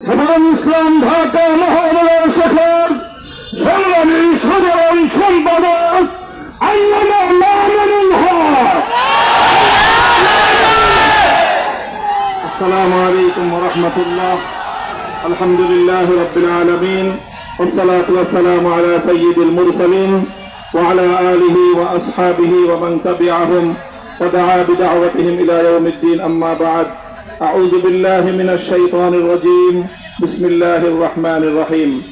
হেফাজুল ইসলাম ঢাকা মহানগর শাখার সংগ্রামী সাধারণ সম্পাদক আল্লামা মামুনুল হক السلام عليكم ورحمة الله الحمد لله رب العالمين والصلاة والسلام على سيد المرسلين وعلى آله وأصحابه ومن تبعهم ودعا بدعوتهم إلى يوم الدين أما بعد أعوذ بالله من الشيطان الرجيم بسم الله الرحمن الرحيم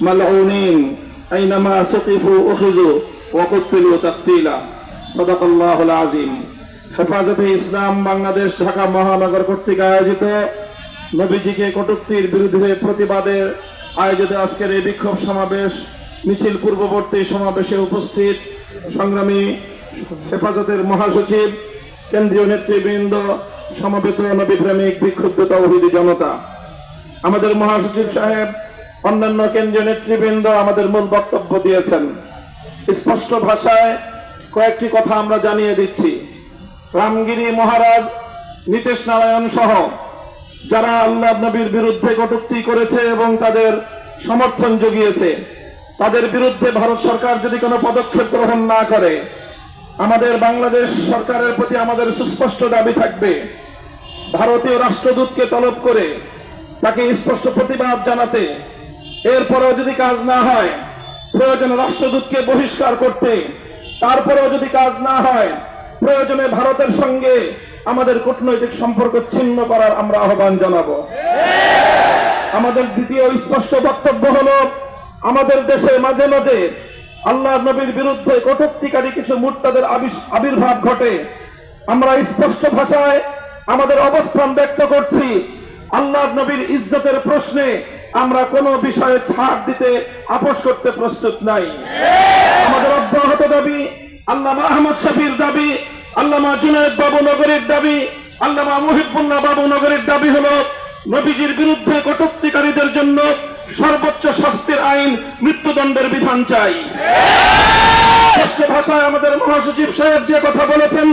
ملعونين أينما سقفوا أخذوا وقتلوا تقتيلا صدق الله العظيم হেফাজতে ইসলাম বাংলাদেশ ঢাকা মহানগর কর্তৃক আয়োজিত নবীজিকে কটুক্তির বিরুদ্ধে প্রতিবাদের আয়োজিত আজকের এই বিক্ষোভ সমাবেশ মিছিল পূর্ববর্তী সমাবেশে উপস্থিত সংগ্রামী হেফাজতের মহাসচিব কেন্দ্রীয় নেতৃবৃন্দ সমবেত নবীপ্রেমিক বিক্ষুব্ধ তৌহিদি জনতা। আমাদের মহাসচিব সাহেব, অন্যান্য কেন্দ্রীয় নেতৃবৃন্দ আমাদের মূল বক্তব্য দিয়েছেন। স্পষ্ট ভাষায় কয়েকটি কথা আমরা জানিয়ে দিচ্ছি। রামগিরি মহারাজ, নীতিশ নারায়ণ সহ যারা আল্লাহ নবীর বিরুদ্ধে কটুক্তি করেছে এবং তাদের সমর্থন জুগিয়েছে, তাদের বিরুদ্ধে ভারত সরকার যদি কোনো পদক্ষেপ গ্রহণ না করে আমাদের বাংলাদেশ সরকারের প্রতি আমাদের সুস্পষ্ট দাবি থাকবে। ভারতীয় রাষ্ট্রদূতকে তলব করে তাকে স্পষ্ট প্রতিবাদ জানাতে। এরপরেও যদি কাজ না হয়, প্রয়োজনে রাষ্ট্রদূতকে বহিষ্কার করতে। তারপরেও যদি কাজ না হয়, প্রয়োজনে ভারতের সঙ্গে আমাদের কূটনৈতিক সম্পর্ক ছিন্ন করার আমরা আহ্বান জানাব। আমাদের দ্বিতীয় স্পষ্ট বক্তব্য হলো, আমাদের দেশে মাঝে মাঝে আল্লাহ নবীর বিরুদ্ধে কটুক্তিকারী কিছু মূর্তাদের আবির্ভাব ঘটে। আমরা স্পষ্ট ভাষায় আমাদের অবস্থান ব্যক্ত করছি। আল্লাহ নবীর ইজ্জতের প্রশ্নে আমরা কোনো বিষয়ে ছাড় দিতে আপোষ করতে প্রস্তুত নাই। আমাদের অব্যাহত দাবি, আল্লামা আহমদ শফির দাবি, আল্লামা জুনায়দ বাবু নগরীর দাবি, আল্লামা মুহিবুল্লাহ বাবু নগরীর দাবি হলো, নবীজির বিরুদ্ধে কটুক্তিকারীদের জন্য সর্বোচ্চ শাস্তির আইন মৃত্যুদণ্ডের বিধান চাই। ভাষায় আমাদের মহাসচিব সাহেব যে কথা বলেছেন,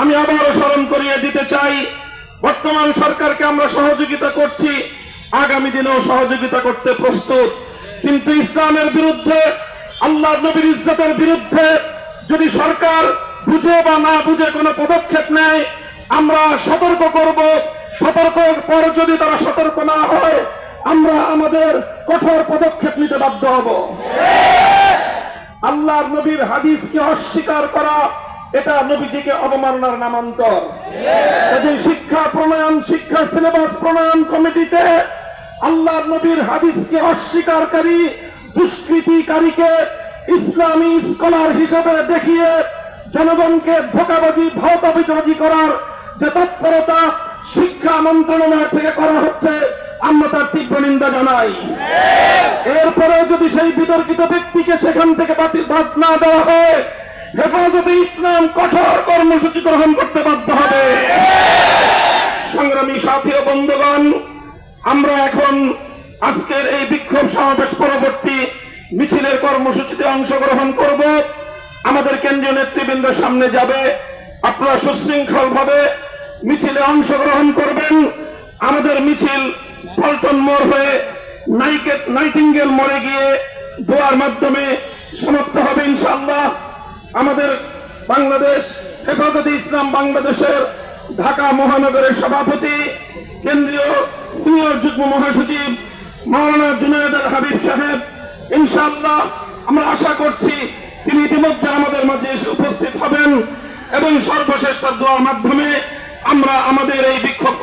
আমি আবারও স্মরণ করিয়ে দিতে চাই। বর্তমান সরকারকে আমরা সহযোগিতা করছি, আগামী দিনেও সহযোগিতা করতে প্রস্তুত। কিন্তু ইসলামের বিরুদ্ধে, আল্লাহ নবীর ইজ্জতের বিরুদ্ধে যদি সরকার বুঝে বা না বুঝে কোনো পদক্ষেপ নেয়, আমরা সতর্ক করব। সতর্ক পর যদি তারা সতর্ক না হয় আমরা আমাদের কঠোর পদক্ষেপ নিতে বাধ্য হব। আল্লাহর নবীর হাদিসকে অস্বীকার করা, এটা নবীজিকে অবমাননার নামান্তর। শিক্ষা প্রণয়ন, শিক্ষা সিলেবাস প্রণয়ন কমিটিতে আল্লাহর নবীর হাদিসকে অস্বীকারী, দুষ্কৃতিকারীকে ইসলামী স্কলার হিসেবে দেখিয়ে জনগণকে ধোকাবাজি, ভাওতাবাজি করার যে তৎপরতা শিক্ষা মন্ত্রণালয় থেকে করা হচ্ছে আমরা তার তীব্র নিন্দা জানাই এরপরে যদি সেই বিতর্কিত ব্যক্তিকে সেখান থেকে বাতিল বাদ না দেওয়া হয়, হেফাজতে ইসলাম কঠোর কর্মসূচি গ্রহণ করতে বাধ্য হবে। সংগ্রামী সাথী ও বন্ধুগণ, আমরা এখন আজকের এই বিক্ষোভ সমাবেশ পরবর্তী মিছিলের কর্মসূচিতে অংশগ্রহণ করব। আমাদের কেন্দ্রীয় নেতৃবৃন্দের সামনে যাবে। আপনারা সুশৃঙ্খল ভাবে মিছিলে অংশগ্রহণ করবেন। আমাদের মিছিল পল্টন মোড় হয়ে নাইটিঙ্গেল মোড়ে গিয়ে দোয়ার মাধ্যমে সমাপ্ত হবে ইনশাআল্লাহ। আমাদের বাংলাদেশ হেফাজতে ইসলাম বাংলাদেশের ঢাকা মহানগরের সভাপতি, কেন্দ্রীয় সিনিয়র যুগ্ম মহাসচিব মাওলানা জুনায়দ হাবিব সাহেব, ইনশাআল্লাহ আমরা আশা করছি তিনি ইতিমধ্যে আমাদের মাঝে এসে উপস্থিত হবেন এবং সর্বশেষ তার দোয়ার মাধ্যমে আমরা আমাদের এই বিক্ষোভ